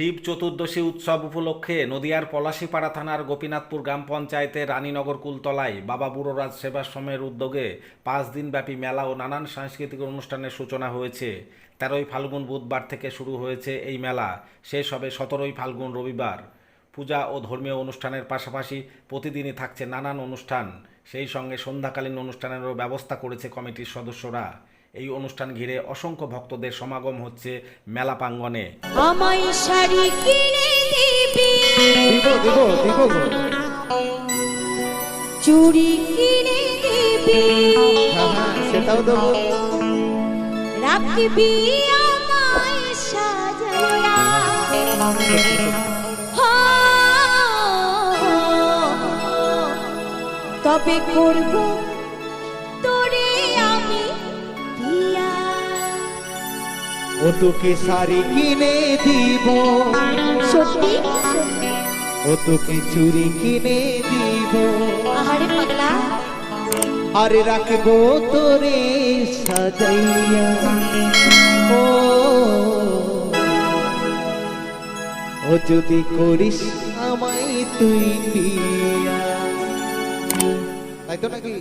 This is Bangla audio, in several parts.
শিব চতুর্দশী উৎসব উপলক্ষে নদিয়ার পলাশীপাড়া থানার গোপীনাথপুর গ্রাম পঞ্চায়েতের রানীনগর কুলতলায় বাবা বুড়োরাজ সেবাশ্রমের উদ্যোগে পাঁচ দিনব্যাপী মেলা ও নানান সাংস্কৃতিক অনুষ্ঠানের সূচনা হয়েছে। তেরোই ফাল্গুন বুধবার থেকে শুরু হয়েছে এই মেলা। শেষ হবে সতেরোই ফাল্গুন রবিবার। পূজা ও ধর্মীয় অনুষ্ঠানের পাশাপাশি প্রতিদিনই থাকছে নানান অনুষ্ঠান। সেই সঙ্গে সন্ধ্যাকালীন অনুষ্ঠানেরও ব্যবস্থা করেছে কমিটির সদস্যরা। এই অনুষ্ঠান ঘিরে অসংখ্য ভক্তদের সমাগম হচ্ছে মেলা প্রাঙ্গণে। আমায় শাড়ি কিনে দিবি। দিব দিব দিব। গো চুড়ি কিনে দিবি। সেটাও দেবো। রাখবি আমায় সাজায়া হ্যাঁ, তবে করব ও তোকে শাড়ি কিনে দিব। সত্যি? ও তোকে চুরি কিনে দিব। আহারে পাগলা। আরে রাখব তোরে সাজাইয়া। ও ও যদি করিস আমায় তুই বিয়া তাই তো নাকি?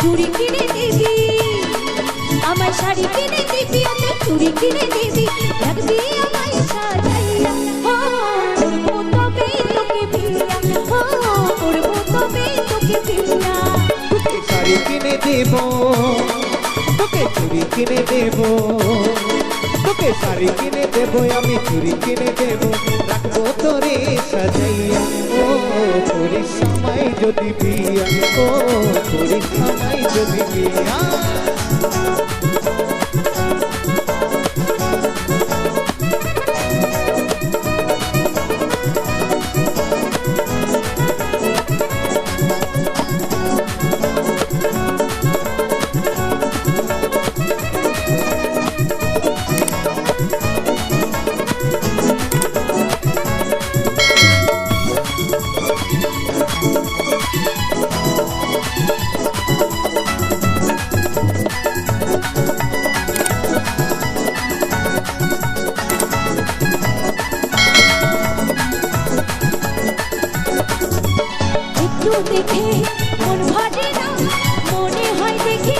চুড়ি কিনে দিবি। আমার শাড়ি কিনে দিবি ওতে চুড়ি কিনে দিবি। রাখবি আমায় সাজাইয়া। হো করব তবে তোকে বিয়া হো করব তবে তোকে বিয়া তোকে শাড়ি কিনে দেব, তোকে চুড়ি কিনে দেব। তোকে শাড়ি কিনে দেব আমি চুড়ি কিনে দেব। রাখব তোরে সাজাইয়া। তোরে সময় যদি বিয়া ও তোরে সময় যদি বিয়া। দেখে মন ভরে না মনে হয় দেখি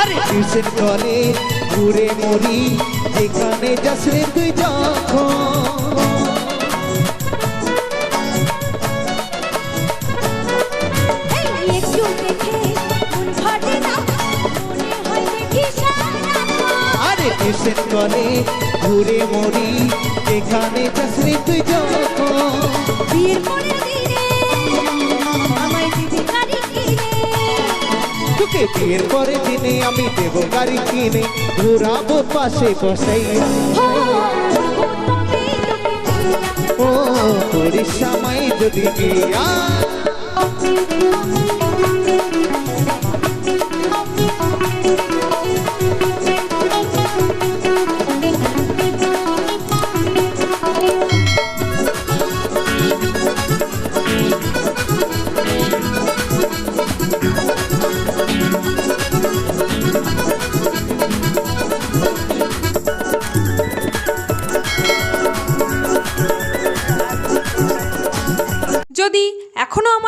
আরে! টিউশন করে ঘুরে মরি যেখানে যাস তুই যখন মন মনে হয় টিউশন করে ঘুরে মরি যেখানে যাস রে তুই যখন। বিয়ের পরে দিনে আমি দেব গাড়ি কিনে, ঘুরাবো পাশে বসাই। ও তোর সময় যদি বিয়া